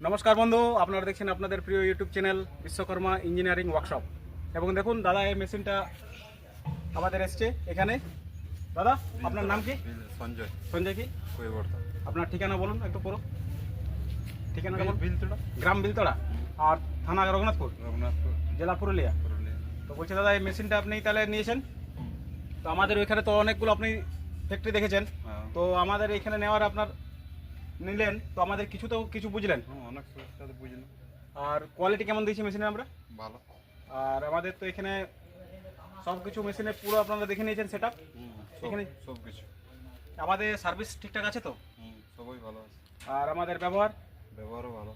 নমস্কার বন্ধু আপনারা দেখছেন আপনাদের প্রিয় YouTube channel Vishwakarma engineering workshop. এবং দেখুন দাদা এই মেশিনটা আমাদের এসছে এখানে। দাদা আপনার নাম কি? সঞ্জয়। সঞ্জয় কি? কৈবর্তা আপনার ঠিকানা বলুন একটু পুরো। বলুন। বিলতোড়া গ্রাম বিলতলা। আর থানা রঘুনাথপুর? রঘুনাথপুর। জেলা পুরুলিয়া। পুরুলিয়া। তো বলছি দাদা এই মেশিনটা আপনি তাহলে নিয়েছেন? তো আমাদের ওইখানে তো অনেকগুলো আপনি ফ্যাক্টরি দেখেছেন। হ্যাঁ। তো আমাদের এখানে নেওয়ার আপনার নিলেন তো আমাদের কিছু তো কিছু বুঝলেন। অনেক বুঝলাম। আর কোয়ালিটি কেমন দিয়েছি মেশিনে আমরা? ভালো। আর আমাদের তো এখানে সব কিছু মেশিনে পুরো আপনারা দেখে নিয়েছেন সেটা এখানে সব- কিছু আমাদের সার্ভিস ঠিকঠাক আছে তো? হুম সবই ভালো আছে। আর আমাদের ব্যবহার? ব্যবহারও ভালো।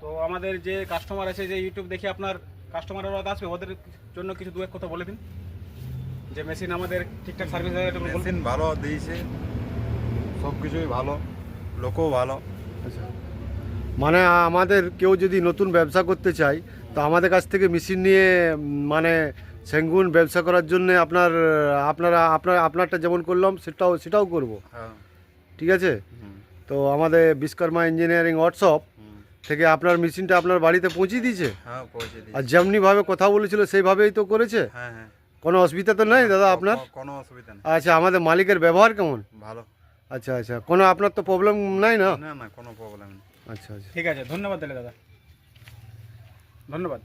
তো আমাদের যে কাস্টমার আছে যে ইউটিউব দেখে আপনার কাস্টমাররা আসবে ওদের জন্য কিছু দু এক কথা বলে দিন। যে মেশিন আমাদের ঠিকঠাক সার্ভিস। মেশিন ভালো দিয়েছে সব কিছুই ভালো। লোকও ভালো। আচ্ছা। মানে আমাদের কেউ যদি নতুন ব্যবসা করতে চায় তো আমাদের কাছ থেকে মেশিন নিয়ে মানে সেঙ্গুন ব্যবসা করার জন্য আপনার আপনারা আপনার আপনারটা যেমন করলাম সেটাও সেটাও করব। হ্যাঁ। ঠিক আছে? তো আমাদের বিশ্বকর্মা ইঞ্জিনিয়ারিং ওয়ার্কশপ থেকে আপনার মেশিনটা আপনার বাড়িতে পৌঁছে দিয়েছে? হ্যাঁ পৌঁছে দিই আর যেমনিভাবে কথা বলেছিল সেইভাবেই তো করেছে? হ্যাঁ কোনো অসুবিধা তো নেই দাদা আপনার? কোনো অসুবিধা আচ্ছা আমাদের মালিকের ব্যবহার কেমন? ভালো। আচ্ছা আচ্ছা। কোনো আপনার তো প্রবলেম নাই না? না না কোনো প্রবলেম নেই। আচ্ছা আচ্ছা। ঠিক আছে ধন্যবাদ তাহলে দাদা। ধন্যবাদ।